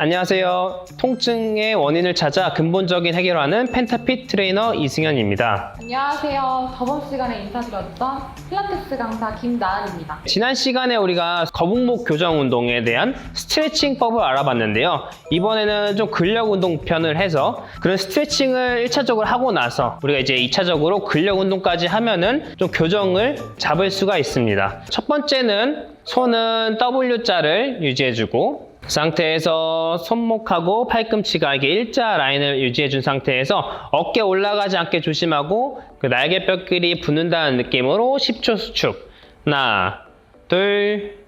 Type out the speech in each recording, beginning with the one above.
안녕하세요. 통증의 원인을 찾아 근본적인 해결을 하는 펜타핏 트레이너 이승현입니다. 안녕하세요. 저번 시간에 인사드렸던 필라테스 강사 김나은입니다. 지난 시간에 우리가 거북목 교정 운동에 대한 스트레칭법을 알아봤는데요. 이번에는 좀 근력 운동 편을 해서 그런 스트레칭을 1차적으로 하고 나서 우리가 이제 2차적으로 근력 운동까지 하면은 좀 교정을 잡을 수가 있습니다. 첫 번째는 손은 W자를 유지해주고 그 상태에서 손목하고 팔꿈치가 이게 일자 라인을 유지해 준 상태에서 어깨 올라가지 않게 조심하고 그 날개뼈끼리 붙는다는 느낌으로 10초 수축. 하나 둘셋넷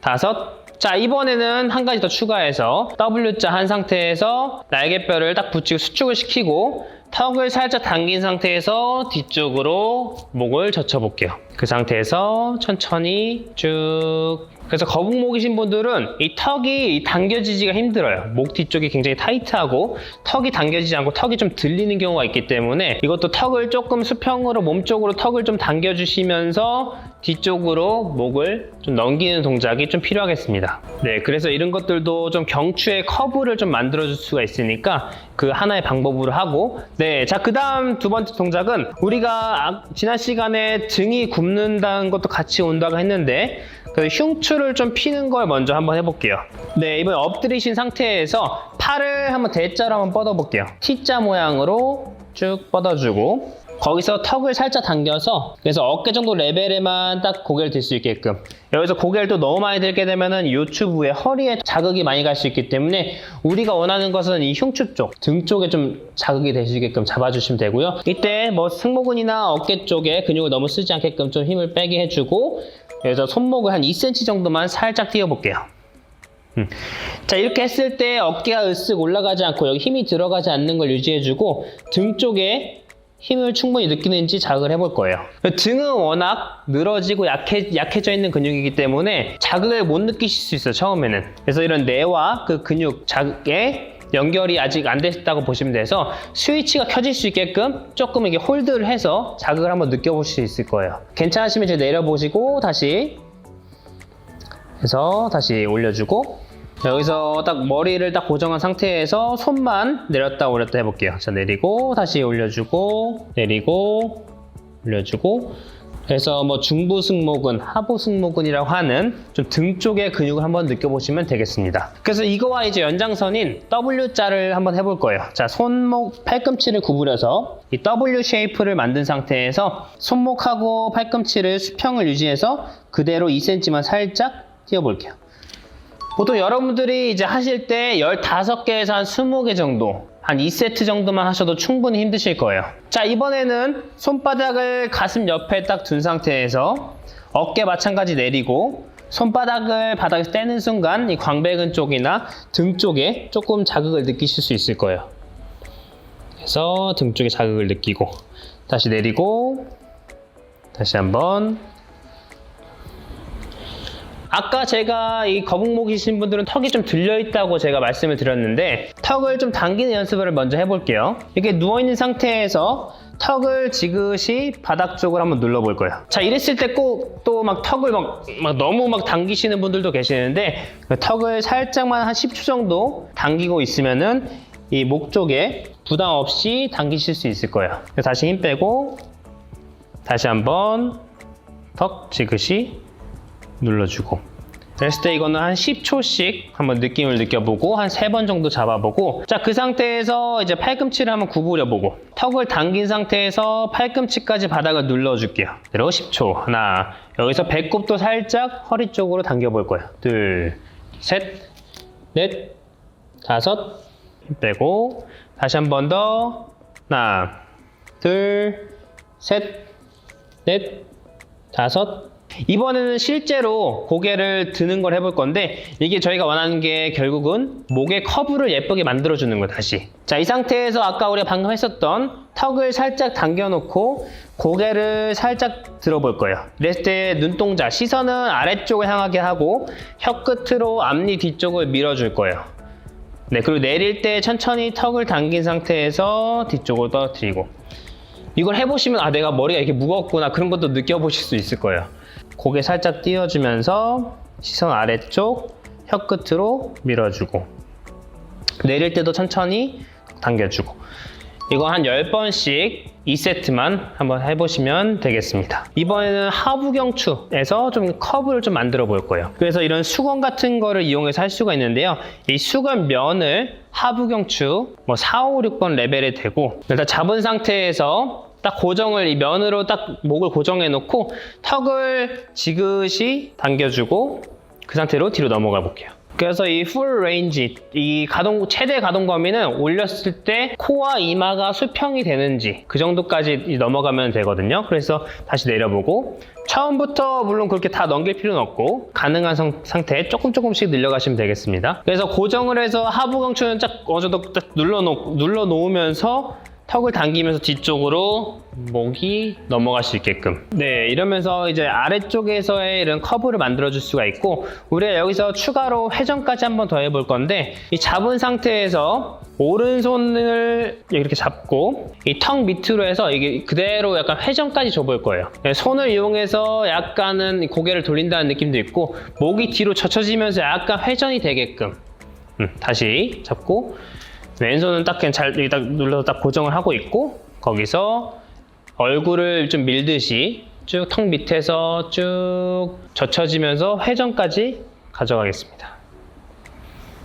다섯. 자 이번에는 한 가지 더 추가해서 W자 한 상태에서 날개뼈를 딱 붙이고 수축을 시키고 턱을 살짝 당긴 상태에서 뒤쪽으로 목을 젖혀볼게요 그 상태에서 천천히 쭉 그래서 거북목이신 분들은 이 턱이 당겨지기가 힘들어요. 목 뒤쪽이 굉장히 타이트하고 턱이 당겨지지 않고 턱이 좀 들리는 경우가 있기 때문에 이것도 턱을 조금 수평으로 몸 쪽으로 턱을 좀 당겨주시면서 뒤쪽으로 목을 좀 넘기는 동작이 좀 필요하겠습니다. 네, 그래서 이런 것들도 좀 경추의 커브를 좀 만들어줄 수가 있으니까 그 하나의 방법으로 하고 네, 자, 그 다음 두 번째 동작은 우리가 아- 지난 시간에 등이 굽는다는 것도 같이 온다고 했는데 그 흉추를 좀 피는 걸 먼저 한번 해볼게요. 네, 이번에 엎드리신 상태에서 팔을 한번 대자로 한번 뻗어볼게요. T자 모양으로 쭉 뻗어주고 거기서 턱을 살짝 당겨서 그래서 어깨 정도 레벨에만 딱 고개를 들 수 있게끔 여기서 고개를 또 너무 많이 들게 되면은 요추부에 허리에 자극이 많이 갈 수 있기 때문에 우리가 원하는 것은 이 흉추 쪽, 등 쪽에 좀 자극이 되시게끔 잡아주시면 되고요. 이때 뭐 승모근이나 어깨 쪽에 근육을 너무 쓰지 않게끔 좀 힘을 빼게 해주고 그래서 손목을 한 2cm 정도만 살짝 띄워볼게요. 음. 자 이렇게 했을 때 어깨가 으쓱 올라가지 않고 여기 힘이 들어가지 않는 걸 유지해주고 등 쪽에 힘을 충분히 느끼는지 자극을 해볼 거예요. 등은 워낙 늘어지고 약해, 약해져 있는 근육이기 때문에 자극을 못 느끼실 수 있어요, 처음에는. 그래서 이런 뇌와 그 근육 자극에 연결이 아직 안 됐다고 보시면 돼서 스위치가 켜질 수 있게끔 조금 이게 홀드를 해서 자극을 한번 느껴보실 수 있을 거예요. 괜찮으시면 이제 내려보시고 다시 해서 다시 올려주고 여기서 딱 머리를 딱 고정한 상태에서 손만 내렸다 올렸다 해볼게요. 자 내리고 다시 올려주고 내리고 올려주고 그래서 뭐 중부 승모근, 하부 승모근이라고 하는 좀 등 쪽의 근육을 한번 느껴보시면 되겠습니다. 그래서 이거와 이제 연장선인 W자를 한번 해볼 거예요. 자, 손목, 팔꿈치를 구부려서 이 W 쉐이프를 만든 상태에서 손목하고 팔꿈치를 수평을 유지해서 그대로 2cm만 살짝 띄워볼게요. 보통 여러분들이 이제 하실 때 15개에서 한 20개 정도, 한 2세트 정도만 하셔도 충분히 힘드실 거예요. 자, 이번에는 손바닥을 가슴 옆에 딱 둔 상태에서 어깨 마찬가지 내리고 손바닥을 바닥에서 떼는 순간 이 광배근 쪽이나 등 쪽에 조금 자극을 느끼실 수 있을 거예요. 그래서 등 쪽에 자극을 느끼고 다시 내리고 다시 한번 아까 제가 이 거북목이신 분들은 턱이 좀 들려 있다고 제가 말씀을 드렸는데 턱을 좀 당기는 연습을 먼저 해볼게요. 이렇게 누워 있는 상태에서 턱을 지그시 바닥 쪽으로 한번 눌러볼 거예요. 자, 이랬을 때 꼭 또 막 턱을 막, 막 너무 막 당기시는 분들도 계시는데 그 턱을 살짝만 한 10초 정도 당기고 있으면은 이 목 쪽에 부담 없이 당기실 수 있을 거예요. 다시 힘 빼고 다시 한번 턱 지그시 눌러주고. 그랬을 때 이거는 한 10초씩 한번 느낌을 느껴보고 한 3번 정도 잡아보고 자 그 상태에서 이제 팔꿈치를 한번 구부려보고 턱을 당긴 상태에서 팔꿈치까지 바닥을 눌러줄게요. 그리고 10초. 하나. 여기서 배꼽도 살짝 허리 쪽으로 당겨볼 거예요. 둘셋넷 다섯 힘 빼고 다시 한 번 더. 하나 둘셋넷 다섯 이번에는 실제로 고개를 드는 걸 해볼 건데 이게 저희가 원하는 게 결국은 목의 커브를 예쁘게 만들어주는 거예요 다시. 자 이 상태에서 아까 우리가 방금 했었던 턱을 살짝 당겨놓고 고개를 살짝 들어볼 거예요. 이랬을 때 눈동자 시선은 아래쪽을 향하게 하고 혀 끝으로 앞니 뒤쪽을 밀어줄 거예요. 네 그리고 내릴 때 천천히 턱을 당긴 상태에서 뒤쪽으로 떨어뜨리고 이걸 해보시면 아 내가 머리가 이렇게 무겁구나 그런 것도 느껴보실 수 있을 거예요. 고개 살짝 띄워주면서 시선 아래쪽 혀 끝으로 밀어주고 내릴 때도 천천히 당겨주고. 이거 한 10번씩 2세트만 한번 해보시면 되겠습니다. 이번에는 하부경추에서 좀 커브를 좀 만들어 볼 거예요. 그래서 이런 수건 같은 거를 이용해서 할 수가 있는데요. 이 수건 면을 하부경추 뭐 4, 5, 6번 레벨에 대고 일단 잡은 상태에서 딱 고정을 이 면으로 딱 목을 고정해 놓고 턱을 지그시 당겨주고 그 상태로 뒤로 넘어가 볼게요. 그래서 이 풀 레인지, 이 가동, 최대 가동 범위는 올렸을 때 코와 이마가 수평이 되는지 그 정도까지 넘어가면 되거든요. 그래서 다시 내려보고 처음부터 물론 그렇게 다 넘길 필요는 없고 가능한 성- 상태에 조금 조금씩 늘려가시면 되겠습니다. 그래서 고정을 해서 하부 강추는 쫙 어느 정도 딱 눌러놓, 눌러놓으면서 턱을 당기면서 뒤쪽으로 목이 넘어갈 수 있게끔. 네 이러면서 이제 아래쪽에서의 이런 커브를 만들어 줄 수가 있고 우리가 여기서 추가로 회전까지 한번 더 해볼 건데 이 잡은 상태에서 오른손을 이렇게 잡고 이 턱 밑으로 해서 이게 그대로 약간 회전까지 줘볼 거예요. 네, 손을 이용해서 약간은 고개를 돌린다는 느낌도 있고 목이 뒤로 젖혀지면서 약간 회전이 되게끔. 음, 다시 잡고 왼손은 딱 그냥 잘 여기 딱 눌러서 딱 고정을 하고 있고 거기서 얼굴을 좀 밀듯이 쭉 턱 밑에서 쭉 젖혀지면서 회전까지 가져가겠습니다.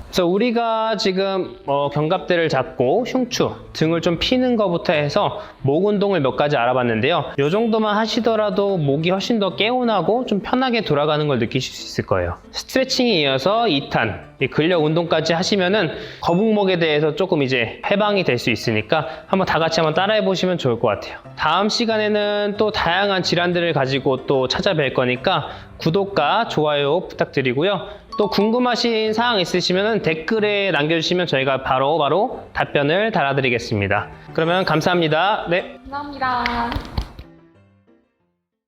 그래서 우리가 지금 어, 견갑대를 잡고 흉추, 등을 좀 피는 것부터 해서 목 운동을 몇 가지 알아봤는데요. 이 정도만 하시더라도 목이 훨씬 더 개운하고 좀 편하게 돌아가는 걸 느끼실 수 있을 거예요. 스트레칭에 이어서 2탄, 이 근력 운동까지 하시면은 거북목에 대해서 조금 이제 해방이 될 수 있으니까 한번 다 같이 한번 따라해 보시면 좋을 것 같아요. 다음 시간에는 또 다양한 질환들을 가지고 또 찾아뵐 거니까 구독과 좋아요 부탁드리고요. 또 궁금하신 사항 있으시면 댓글에 남겨주시면 저희가 바로 바로 답변을 달아드리겠습니다. 그러면 감사합니다. 네. 감사합니다.